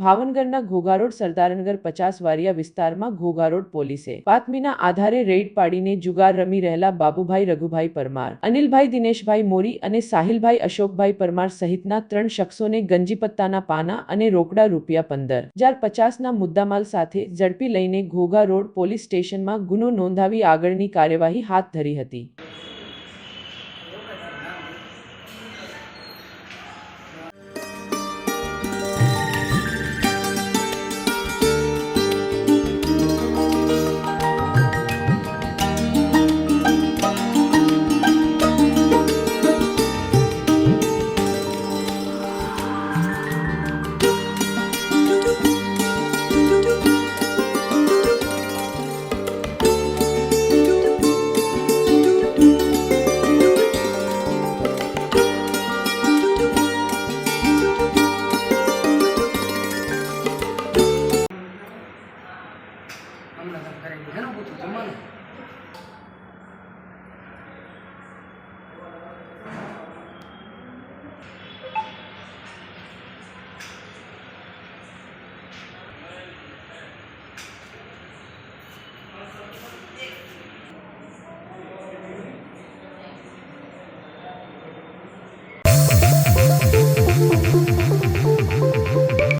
ભાવનગરના ઘોઘા રોડ સરદારનગર પચાસ વારિયા વિસ્તારમાં ઘોઘારોડ પોલીસે. બાતમીના આધારે રેડ પાડીને જુગાર રમી રહેલા બાબુભાઈ રઘુભાઈ પરમાર, અનિલભાઈ દિનેશભાઈ મોરી અને સાહિલભાઈ અશોકભાઈ પરમાર સહિતના ત્રણ શખ્સોને ગંજીપત્તાના પાના અને રોકડા રૂપિયા પંદર. હજાર પચાસના મુદ્દામાલ સાથે ઝડપી લઈને ઘોઘા રોડ પોલીસ સ્ટેશનમાં ગુનો નોંધાવી આગળની કાર્યવાહી હાથ ધરી હતી. नज़र करेंगे है ना बुद्ध